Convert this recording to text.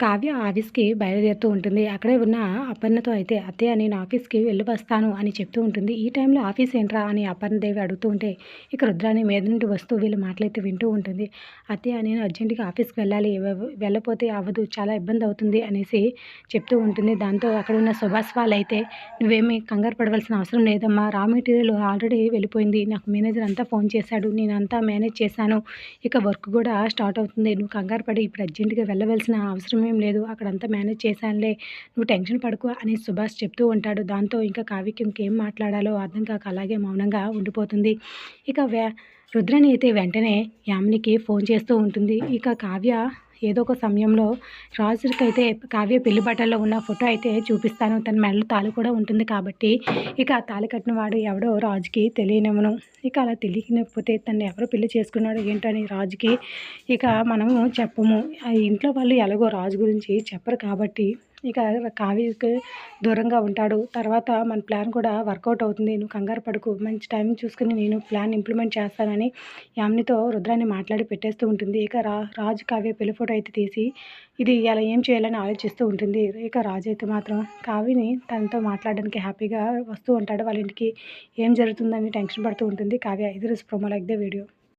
కావ్య ఆఫీస్కి బయలుదేరుతూ ఉంటుంది. అక్కడే ఉన్న అపర్ణతో అయితే అత్తయ్య నేను ఆఫీస్కి వెళ్ళి వస్తాను అని చెప్తూ ఉంటుంది. ఈ టైంలో ఆఫీస్ ఏంట్రా? అని అపర్ణదేవి అడుగుతూ ఉంటే ఇక రుద్రాని మీద నుండి వస్తూ వీళ్ళు మాట్లాడితే వింటూ ఉంటుంది. అత్తయ్య నేను అర్జెంటుగా ఆఫీస్కి వెళ్ళాలి. వెళ్ళపోతే అవ్వదు. చాలా ఇబ్బంది అవుతుంది అనేసి చెప్తూ ఉంటుంది. దాంతో అక్కడ ఉన్న సుభాష్ వాళ్ళు అయితే నువ్వేమీ కంగారు పడవలసిన అవసరం లేదమ్మా. రా మెటీరియల్ ఆల్రెడీ వెళ్ళిపోయింది. నాకు మేనేజర్ అంతా ఫోన్ చేశాడు. నేను అంతా మేనేజ్ చేశాను. ఇక వర్క్ కూడా స్టార్ట్ అవుతుంది. నువ్వు కంగారు పడి ఇప్పుడు అర్జెంటుగా వెళ్ళవలసిన అవసరం ఏం లేదు. అక్కడంతా మేనేజ్ చేశానులే. నువ్వు టెన్షన్ పడుకో అని సుభాష్ చెప్తూ ఉంటాడు. దాంతో ఇంకా కావ్యకి ఇంకేం మాట్లాడాలో అర్థం కాక అలాగే మౌనంగా ఉండిపోతుంది. ఇక వే రుద్రని అయితే వెంటనే యామినికి ఫోన్ చేస్తూ ఉంటుంది. ఇక కావ్య ఏదో ఒక సమయంలో రాజుకి అయితే కావ్య పెళ్ళి బట్టల్లో ఉన్న ఫోటో అయితే చూపిస్తాను. తన మెడలో తాళి కూడా ఉంటుంది కాబట్టి ఇక ఆ తాళి కట్టిన వాడు ఎవడో రాజుకి తెలియనివ్వను. ఇక అలా తెలియకపోతే తను ఎవరు పెళ్ళి చేసుకున్నాడు ఏంటని రాజుకి ఇక మనము చెప్పము. ఇంట్లో వాళ్ళు ఎలాగో రాజు గురించి చెప్పరు కాబట్టి ఇక కావ్యకి దూరంగా ఉంటాడు. తర్వాత మన ప్లాన్ కూడా వర్కౌట్ అవుతుంది. నువ్వు కంగారు పడుకు. మంచి టైం చూసుకుని నేను ప్లాన్ ఇంప్లిమెంట్ చేస్తానని యామినితో రుద్రాన్ని మాట్లాడి పెట్టేస్తూ ఉంటుంది. ఇక రా రాజు కావ్య పెళ్ళి ఫోటో అయితే తీసి ఇది ఇలా ఏం చేయాలని ఆలోచిస్తూ ఉంటుంది. ఇక రాజు అయితే మాత్రం కావ్యని తనతో మాట్లాడడానికి హ్యాపీగా వస్తూ ఉంటాడు. వాళ్ళ ఇంటికి ఏం జరుగుతుందని టెన్షన్ పడుతూ ఉంటుంది. కావ్య ఇది రోజు ప్రొమో లైక్ ద వీడియో.